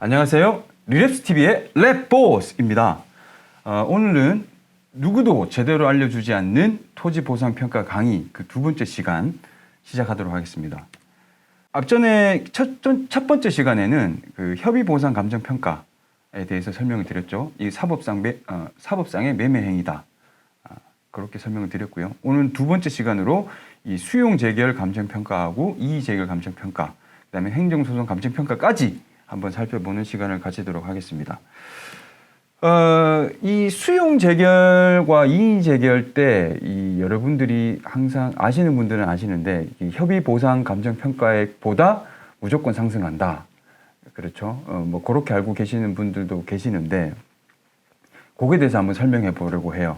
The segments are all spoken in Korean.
안녕하세요. 리랩스TV의 랩보스입니다. 어, 오늘은 누구도 제대로 알려주지 않는 토지 보상 평가 강의 그 두 번째 시간 시작하도록 하겠습니다. 앞전에 첫, 전- 첫 번째 시간에는 그 협의 보상 감정 평가에 대해서 설명을 드렸죠. 이 사법상 매, 어, 사법상의 매매 행위다. 아, 그렇게 설명을 드렸고요. 오늘 두 번째 시간으로 이 수용 재결 감정 평가하고 이의 재결 감정 평가, 그다음에 행정 소송 감정 평가까지 한번 살펴보는 시간을 가지도록 하겠습니다. 어, 이 수용 재결과 이의 재결 때 이 여러분들이 항상 아시는 분들은 아시는데 이 협의 보상 감정 평가액보다 무조건 상승한다. 그렇죠. 어, 뭐 그렇게 알고 계시는 분들도 계시는데 그거에 대해서 한번 설명해 보려고 해요.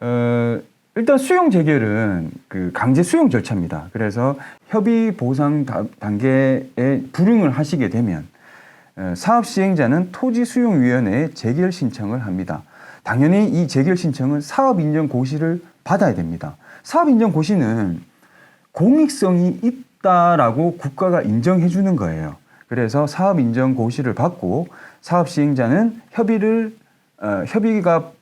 어, 일단 수용 재결은 그 강제 수용 절차입니다. 그래서 협의 보상 다- 단계에 불응을 하시게 되면 어, 사업 시행자는 토지 수용 위원회에 재결 신청을 합니다. 당연히 이 재결 신청은 사업 인정 고시를 받아야 됩니다. 사업 인정 고시는 공익성이 있다라고 국가가 인정해 주는 거예요. 그래서 사업 인정 고시를 받고 사업 시행자는 협의를 어, 협의가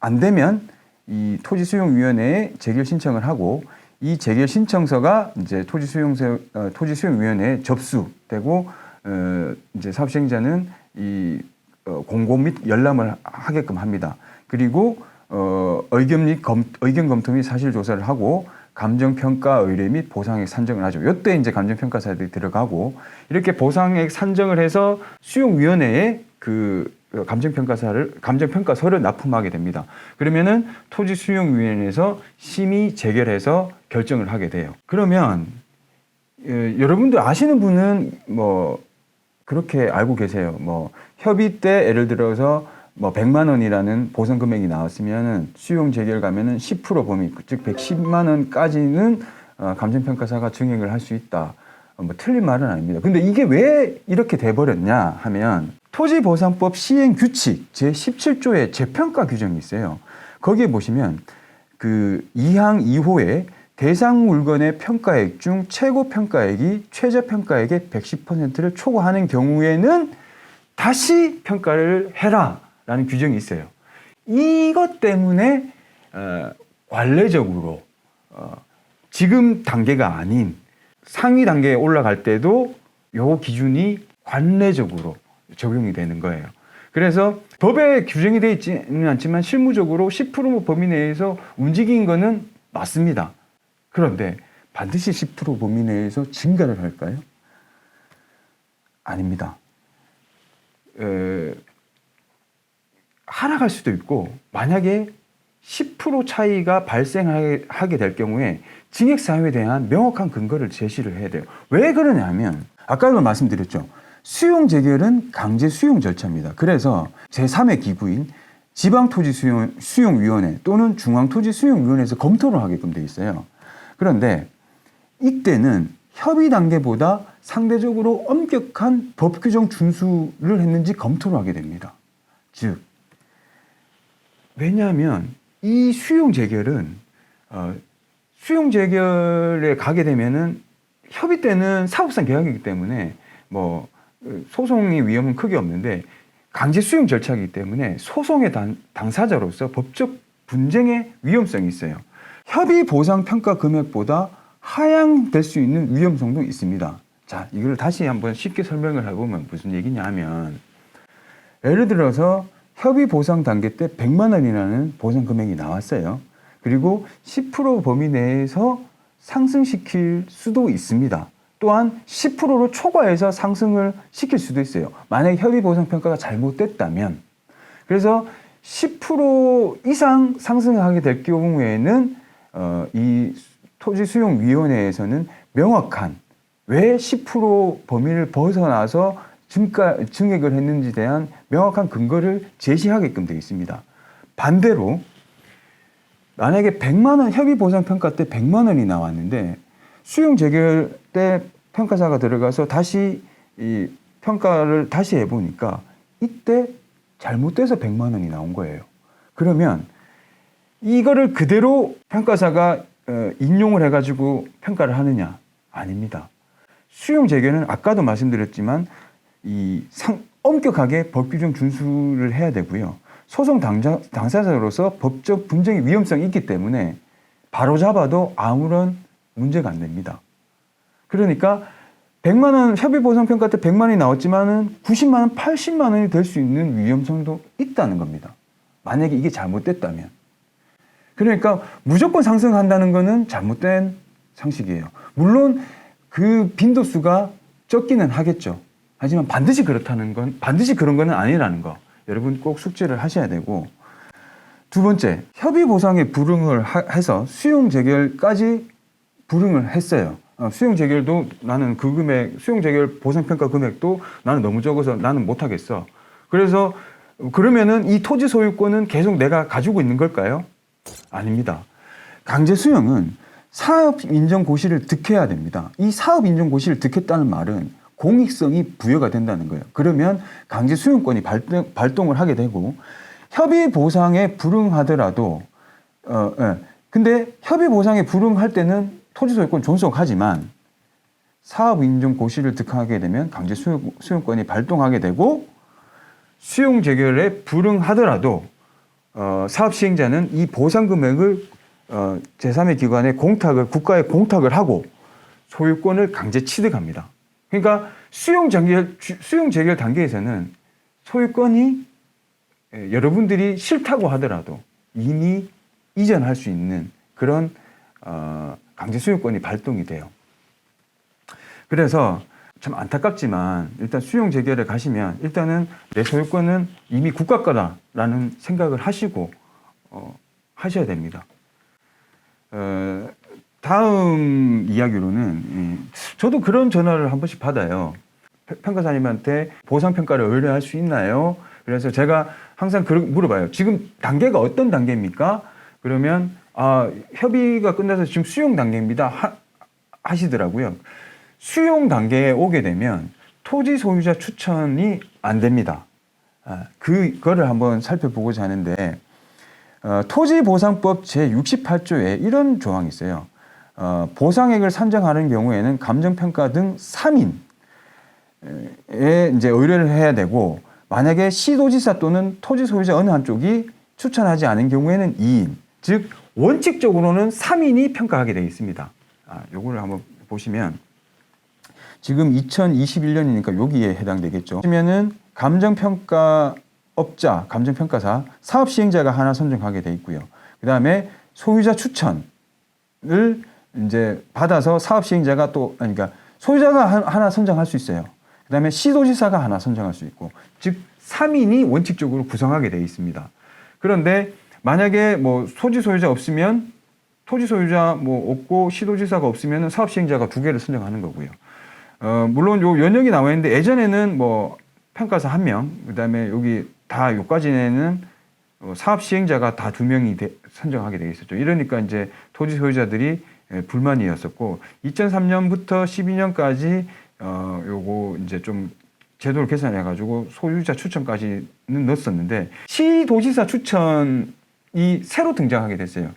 안 되면 이 토지 수용 위원회에 재결 신청을 하고 이 재결 신청서가 이제 토지 수용 어, 토지 수용 위원회에 접수되고 어, 이제 사업 시행자는 이 어, 공고 및 열람을 하게끔 합니다. 그리고 어, 의견 및 검, 의견 검토 및 사실 조사를 하고 감정 평가 의뢰 및 보상액 산정을 하죠. 이때 이제 감정 평가사들이 들어가고 이렇게 보상액 산정을 해서 수용 위원회에 그 감정 평가사를 감정 평가서를 납품하게 됩니다. 그러면은 토지 수용 위원회에서 심의 재결해서 결정을 하게 돼요. 그러면 예, 여러분들 아시는 분은 뭐 그렇게 알고 계세요. 뭐 협의 때 예를 들어서 뭐 100만 원이라는 보상 금액이 나왔으면은 수용 재결 가면은 10% 범위 즉 110만 원까지는 어, 감정 평가사가 증액을 할 수 있다. 어, 뭐 틀린 말은 아닙니다. 근데 이게 왜 이렇게 돼 버렸냐 하면 토지보상법 시행 규칙 제 17조에 재평가 규정이 있어요. 거기에 보시면 그 2항 2호에 대상 물건의 평가액 중 최고 평가액이 최저 평가액의 110%를 초과하는 경우에는 다시 평가를 해라라는 규정이 있어요. 이것 때문에 어, 관례적으로 어, 지금 단계가 아닌 상위 단계에 올라갈 때도 요 기준이 관례적으로 적용이 되는 거예요. 그래서 법에 규정이 되어 있지는 않지만 실무적으로 10% 범위 내에서 움직인 거는 맞습니다. 그런데 반드시 10% 범위 내에서 증가를 할까요? 아닙니다. 에, 하락할 수도 있고 만약에 10% 차이가 발생하게 될 경우에 징역 사유에 대한 명확한 근거를 제시를 해야 돼요. 왜 그러냐면 아까도 말씀드렸죠. 수용 재결은 강제 수용 절차입니다. 그래서 제3의 기구인 지방토지 수용, 수용위원회 또는 중앙토지 수용위원회에서 검토를 하게끔 돼 있어요. 그런데 이때는 협의 단계보다 상대적으로 엄격한 법 규정 준수를 했는지 검토를 하게 됩니다. 즉, 왜냐하면 이 수용 재결은 어, 수용 재결에 가게 되면은 협의 때는 사업상 계약이기 때문에 뭐 어, 소송의 위험은 크게 없는데 강제 수용 절차이기 때문에 소송의 당, 당사자로서 법적 분쟁의 위험성이 있어요. 협의 보상 평가 금액보다 하향될 수 있는 위험성도 있습니다. 자, 이걸 다시 한번 쉽게 설명을 해보면 무슨 얘기냐 하면 예를 들어서 협의 보상 단계 때 100만 원이라는 보상 금액이 나왔어요. 그리고 10% 범위 내에서 상승시킬 수도 있습니다. 또한 10%로 초과해서 상승을 시킬 수도 있어요. 만약에 협의 보상 평가가 잘못됐다면. 그래서 10% 이상 상승하게 될 경우에는 어, 이 토지 수용 위원회에서는 명확한 왜 10% 범위를 벗어나서 증가, 증액을 했는지에 대한 명확한 근거를 제시하게끔 되어 있습니다. 반대로 만약에 100만 원 협의 보상 평가 때 100만 원이 나왔는데 수용 재결 때 평가사가 들어가서 다시 이 평가를 다시 해보니까 이때 잘못돼서 100만 원이 나온 거예요. 그러면 이거를 그대로 평가사가 어, 인용을 해가지고 평가를 하느냐? 아닙니다. 수용 재결은 아까도 말씀드렸지만 이 상, 엄격하게 법 규정 준수를 해야 되고요. 소송 당자, 당사자로서 법적 분쟁의 위험성이 있기 때문에 바로 잡아도 아무런 문제가 안 됩니다. 그러니까 100만 원 협의 보상 평가 때 100만 원이 나왔지만은 90만 원, 80만 원이 될 수 있는 위험성도 있다는 겁니다. 만약에 이게 잘못됐다면. 그러니까 무조건 상승한다는 거는 잘못된 상식이에요. 물론 그 빈도수가 적기는 하겠죠. 하지만 반드시 그렇다는 건 반드시 그런 거는 아니라는 거. 여러분 꼭 숙지를 하셔야 되고 두 번째 협의 보상에 불응을 하- 해서 수용 재결까지 불응을 했어요. 어, 수용 재결도 나는 그 금액 수용 재결 보상 평가 금액도 나는 너무 적어서 나는 못 하겠어. 그래서 그러면은 이 토지 소유권은 계속 내가 가지고 있는 걸까요? 아닙니다. 강제 수용은 사업 인정 고시를 득해야 됩니다. 이 사업 인정 고시를 득했다는 말은 공익성이 부여가 된다는 거예요. 그러면 강제 수용권이 발동, 발동을 하게 되고 협의 보상에 불응하더라도 어, 예. 근데 협의 보상에 불응할 때는 토지 소유권 존속하지만 사업 인정 고시를 득하게 되면 강제 수용, 수용권이 발동하게 되고 수용 재결에 불응하더라도 어, 사업 시행자는 이 보상 금액을 어, 제3의 기관에 공탁을 국가에 공탁을 하고 소유권을 강제 취득합니다. 그러니까 수용 재결 주- 수용 재결 단계에서는 소유권이 에, 여러분들이 싫다고 하더라도 이미 이전할 수 있는 그런 어, 강제 수용권이 발동이 돼요. 그래서 참 안타깝지만 일단 수용 재결에 가시면 일단은 내 소유권은 이미 국가 거다라는 생각을 하시고 어, 하셔야 됩니다. 어, 다음 이야기로는 이, 저도 그런 전화를 한 번씩 받아요. 평- 평가사님한테 보상 평가를 의뢰할 수 있나요? 그래서 제가 항상 물어봐요. 지금 단계가 어떤 단계입니까? 그러면 아, 협의가 끝나서 지금 수용 단계입니다. 하, 하시더라고요. 수용 단계에 오게 되면 토지 소유자 추천이 안 됩니다. 아, 그거를 한번 살펴보고자 하는데 어, 토지보상법 제68조에 이런 조항이 있어요. 어, 보상액을 산정하는 경우에는 감정평가 등 3인에 이제 의뢰를 해야 되고 만약에 시도지사 또는 토지 소유자 어느 한쪽이 추천하지 않은 경우에는 2인, 즉 원칙적으로는 3인이 평가하게 되어 있습니다. 아, 요거를 한번 보시면 지금 2021년이니까 여기에 해당되겠죠. 그러면은 감정평가 업자, 감정평가사, 사업 시행자가 하나 선정하게 돼 있고요. 그 다음에 소유자 추천을 이제 받아서 사업 시행자가 또 그러니까 소유자가 한- 하나 선정할 수 있어요. 그 다음에 시도지사가 하나 선정할 수 있고, 즉 3인이 원칙적으로 구성하게 돼 있습니다. 그런데 만약에 뭐 소지 소유자 없으면 토지 소유자 뭐 없고 시도지사가 없으면 사업 시행자가 두 개를 선정하는 거고요. 어, 물론 요 연역이 나와 있는데 예전에는 뭐 평가사 한 명, 그다음에 여기 다 요까지는 어, 사업 시행자가 다 두 명이 돼- 선정하게 돼 있었죠. 이러니까 이제 토지 소유자들이 예, 불만이었었고 2003년부터 12년까지 어 요거 이제 좀 제도를 개선해 가지고 소유자 추천까지는 넣었었는데 시도지사 추천이 새로 등장하게 됐어요.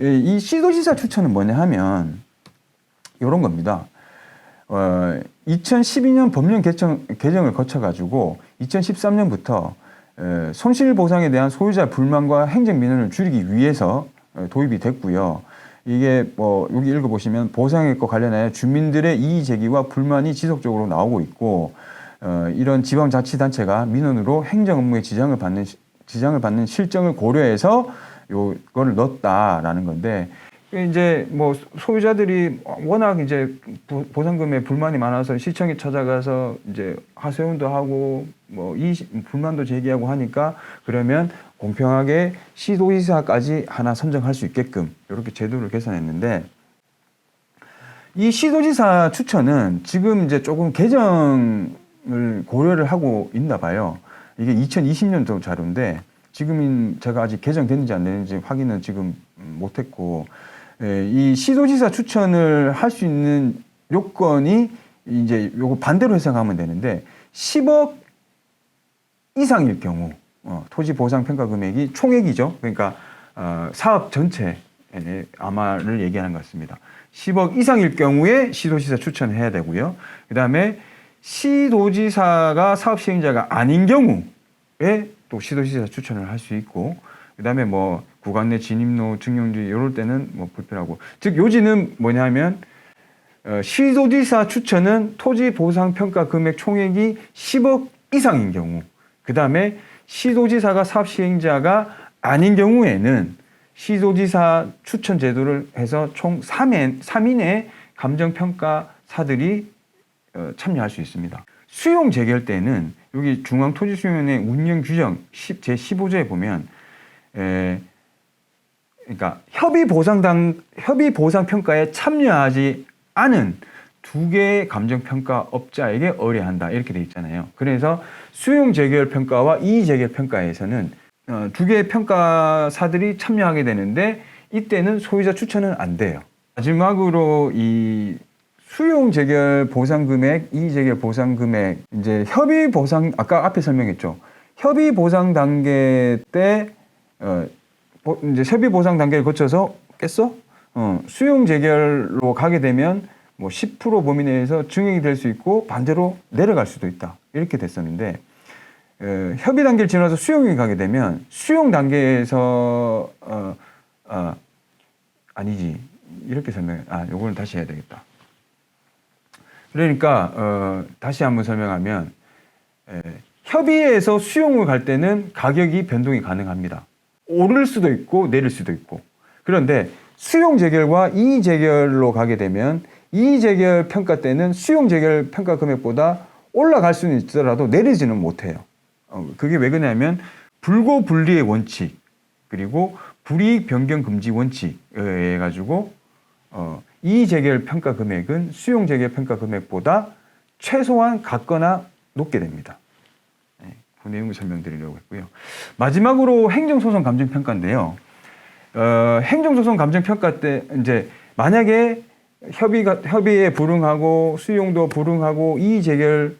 예, 이 시도지사 추천은 뭐냐 하면 이런 겁니다. 어, 2012년 법령 개정, 개정을 거쳐가지고 2013년부터 에, 손실보상에 대한 소유자 불만과 행정민원을 줄이기 위해서 어, 도입이 됐고요. 이게 뭐 여기 읽어보시면 보상액과 관련하여 주민들의 이의 제기와 불만이 지속적으로 나오고 있고 어, 이런 지방자치단체가 민원으로 행정 업무에 지장을 받는 시- 지장을 받는 실정을 고려해서 요거를 넣었다라는 건데 이제 뭐 소유자들이 워낙 이제 부- 보상금에 불만이 많아서 시청에 찾아가서 이제 하소연도 하고 뭐 이 불만도 제기하고 하니까 그러면 공평하게 시도지사까지 하나 선정할 수 있게끔 이렇게 제도를 개선했는데 이 시도지사 추천은 지금 이제 조금 개정을 고려를 하고 있나 봐요. 이게 2020년도 자료인데 지금 제가 아직 개정됐는지 안 됐는지 확인은 지금 못했고 예, 이 시도지사 추천을 할 수 있는 요건이 이제 요거 반대로 해석하면 되는데 10억 이상일 경우 어, 토지 보상 평가 금액이 총액이죠. 그러니까 어, 사업 전체 아마를 얘기하는 것 같습니다. 10억 이상일 경우에 시도지사 추천을 해야 되고요. 그 다음에 시도지사가 사업 시행자가 아닌 경우에 또 시도지사 추천을 할 수 있고 그다음에 뭐 구간 내 진입로 증용지 이럴 때는 뭐 불편하고 즉 요지는 뭐냐면 어, 시도지사 추천은 토지 보상 평가 금액 총액이 10억 이상인 경우 그다음에 시도지사가 사업 시행자가 아닌 경우에는 시도지사 추천 제도를 해서 총 3인, 3인의 감정평가사들이 어, 참여할 수 있습니다. 수용 재결 때는 여기 중앙토지수용원의 운영 규정 10, 제 15조에 보면 에, 그러니까 협의 보상당 협의 보상 평가에 참여하지 않은 두 개의 감정 평가 업자에게 의뢰한다 이렇게 돼 있잖아요. 그래서 수용 재결 평가와 이의 재결 평가에서는 어, 두 개의 평가사들이 참여하게 되는데 이때는 소유자 추천은 안 돼요. 마지막으로 이 수용 재결 보상 금액, 이의 재결 보상 금액 이제 협의 보상 아까 앞에 설명했죠. 협의 보상 단계 때 어, 보- 이제 협의 보상 단계를 거쳐서 깼어? 어, 수용 재결로 가게 되면 뭐 10% 범위 내에서 증액이 될 수 있고 반대로 내려갈 수도 있다. 이렇게 됐었는데 어, 협의 단계를 지나서 수용이 가게 되면 수용 단계에서 어, 어, 아니지 이렇게 설명 아 요거는 다시 해야 되겠다. 그러니까 어, 다시 한번 설명하면 에, 협의에서 수용을 갈 때는 가격이 변동이 가능합니다. 오를 수도 있고 내릴 수도 있고. 그런데 수용 재결과 이의 재결로 가게 되면 이의 재결 평가 때는 수용 재결 평가 금액보다 올라갈 수는 있더라도 내리지는 못해요. 어, 그게 왜 그러냐면 불고 분리의 원칙 그리고 불이익 변경 금지 원칙에 가지고 어, 이의 재결 평가 금액은 수용 재결 평가 금액보다 최소한 같거나 높게 됩니다. 네, 그 내용을 설명드리려고 했고요. 마지막으로 행정소송 감정평가인데요. 어, 행정소송 감정평가 때 이제 만약에 협의가 협의에 불응하고 수용도 불응하고 이의 재결도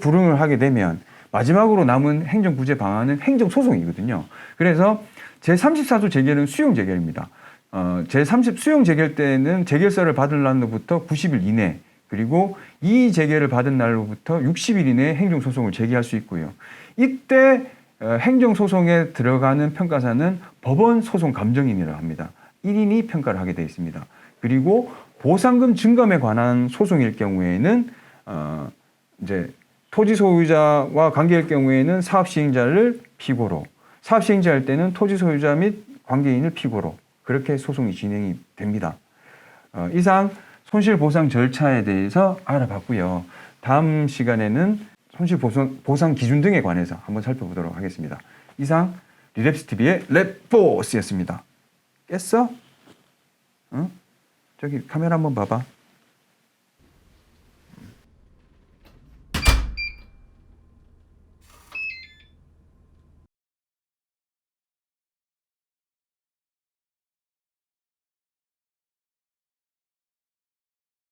불응을 하게 되면 마지막으로 남은 행정구제 방안은 행정소송이거든요. 그래서 제34조 재결은 수용 재결입니다. 어, 제30 수용 재결 때는 재결서를 받은 날로부터 90일 이내 그리고 이의 재결을 받은 날로부터 60일 이내에 행정소송을 제기할 수 있고요. 이때 어, 행정소송에 들어가는 평가사는 법원 소송 감정인이라고 합니다. 1인이 평가를 하게 되어 있습니다. 그리고 보상금 증감에 관한 소송일 경우에는 어, 이제 토지 소유자와 관계일 경우에는 사업 시행자를 피고로, 사업 시행자일 때는 토지 소유자 및 관계인을 피고로 그렇게 소송이 진행이 됩니다. 어, 이상 손실 보상 절차에 대해서 알아봤고요. 다음 시간에는 손실 보상, 보상 기준 등에 관해서 한번 살펴보도록 하겠습니다. 이상 리랩스 TV의 랩보스였습니다. 깼어? 응? 저기 카메라 한번 봐봐.